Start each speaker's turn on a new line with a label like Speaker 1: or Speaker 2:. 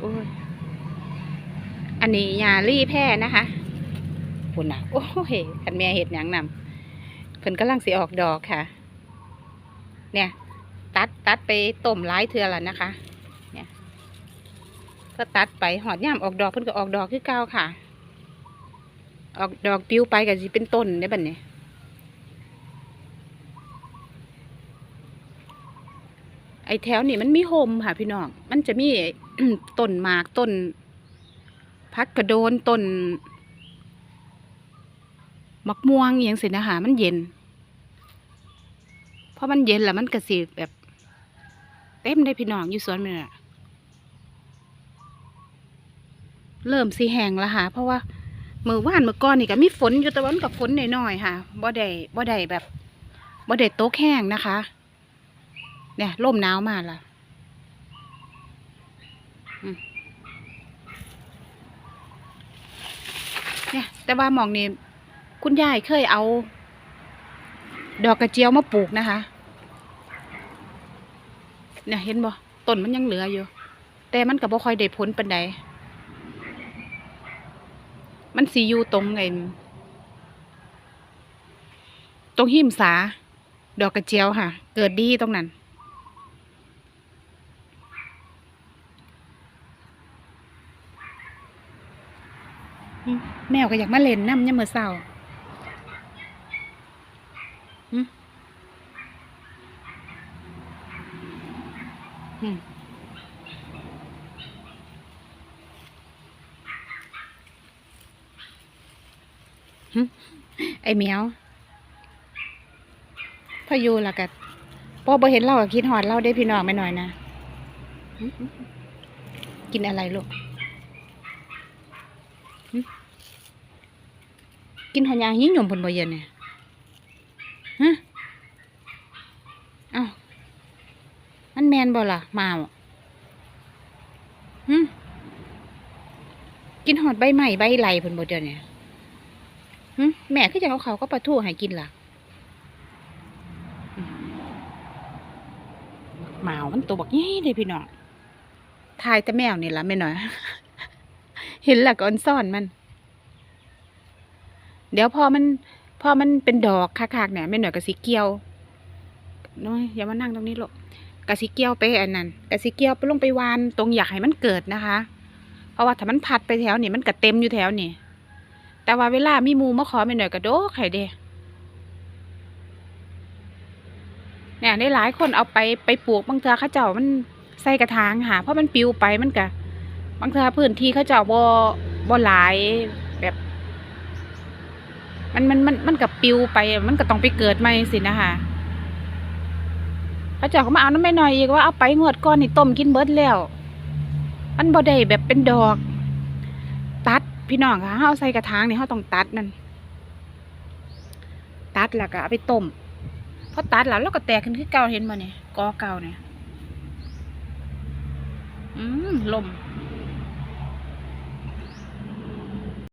Speaker 1: โอ้ย อันนี้ยาลี่แพร่นะคะคุณน่ะโอ้ยคันแม่เห็ดหยังนำเพิ่นกำลังสิออกดอกค่ะ เนี่ย ตัดตัดไปต้มหลายเทือแล้วนะคะ เนี่ย ก็ตัดไปหอดย่ามออกดอกเพิ่นก็ออกดอกคือเก่าค่ะ ออกดอกปิวไปก็สิเป็นต้นได้บัดนี้ ไอ้แถวนี่มันมีโฮมค่ะพี่น้อง มันจะมีต้นหมากต้นพักกระโดนต้นมักม่วงอย่างสินะคะมันเย็น เพราะมันเย็นแล้วมันกระสีแบบเต็มได้พี่น้องอยู่สวนมันน่ะเริ่มสีแห้งแล้วค่ะ เพราะว่าเมื่อวานเมื่อก่อนนี่ก็มีฝนอยู่แต่วามันกับฝนหน่อยๆค่ะบ่ได้บ่ได้แบบบ่ได้ตกแห้งนะคะ เนี่ยลมหนาวมาละเนี่ย แต่ว่าหมองนี่คุณยายเคยเอา ดอกกระเจียวมาปลูกนะคะ เนี่ยเห็นบ่ต้นมันยังเหลืออยู่ แต่มันก็บ่ค่อยได้ผลปานใดมันสีอยู่ตรงไอ้ตรงหิมสา ดอกกระเจียวค่ะ เกิดดีตรงนั้น แมวก็อยากมาเล่นน้ำยามมื้อเช้าอืมอืมหึไอเหมียวพออยู่และกัพอบ่เห็นเราก็คิดหอดเราได้พี่น้องไม่หน่อยนะ กินอะไรลูก กินหอยางหิ้งหยมผลบ่เย็นเนี่ยฮะเอ้ามันแมนบ่ล่ะมาบ่หึกินหอดใบใหม่ใบไหลผลบ่เดียวเนี่ยหึแม่คือจะเอาเขาก็ปลาทูให้กินล่ะอืมหมามันตัวบักยี่เลยพี่น้องทายแต่แมวนี่ละแม่หน่อย เห็นและก่อนซ่อนมัน เดี๋ยวพอมัน พอมันเป็นดอกคักๆเนี่ยแม่หน่อยกระสิเกี่ยวน้อยอย่ามานั่งตรงนี้ลูกกระสิเกี่ยวไปอันนั้นกระสิเกี่ยวไปลงไปวานตรงอยากให้มันเกิดนะคะ เพราะว่าถ้ามันพัดไปแถวนี่มันก็เต็มอยู่แถวนี่แต่ว่าเวลามีมูมาขอแม่หน่อยกระโดกไข่เด้เนี่ยได้หลายคนเอาไปไปปลูกบางเทือเขาเจ้ามันใส่กระถางค่ะเพราะมันปลิวไปมันก็ บางเทือพื้นที่เขาเจ้าบ่บ่หลายแบบ มันมันมันมันกับปิวไป มันก็ต้องไปเกิดใหม่สินะคะพระเจ้าก็มาเอาน้ำไม่หน่อยอีกว่าเอาไปงวดก้อนนี่ต้มกินเบิดแล้ว มันบ่ได้แบบเป็นดอก ตัดพี่น้องค่ะเอาใส่กระถางนี่เขาต้องตัดนั่นตัดแล้วก็เอาไปต้มพอตัดแล้วเราก็แตกขึ้นคือเก่าเห็นมาเนี่ยกอเก่าเนี่ยอืมลม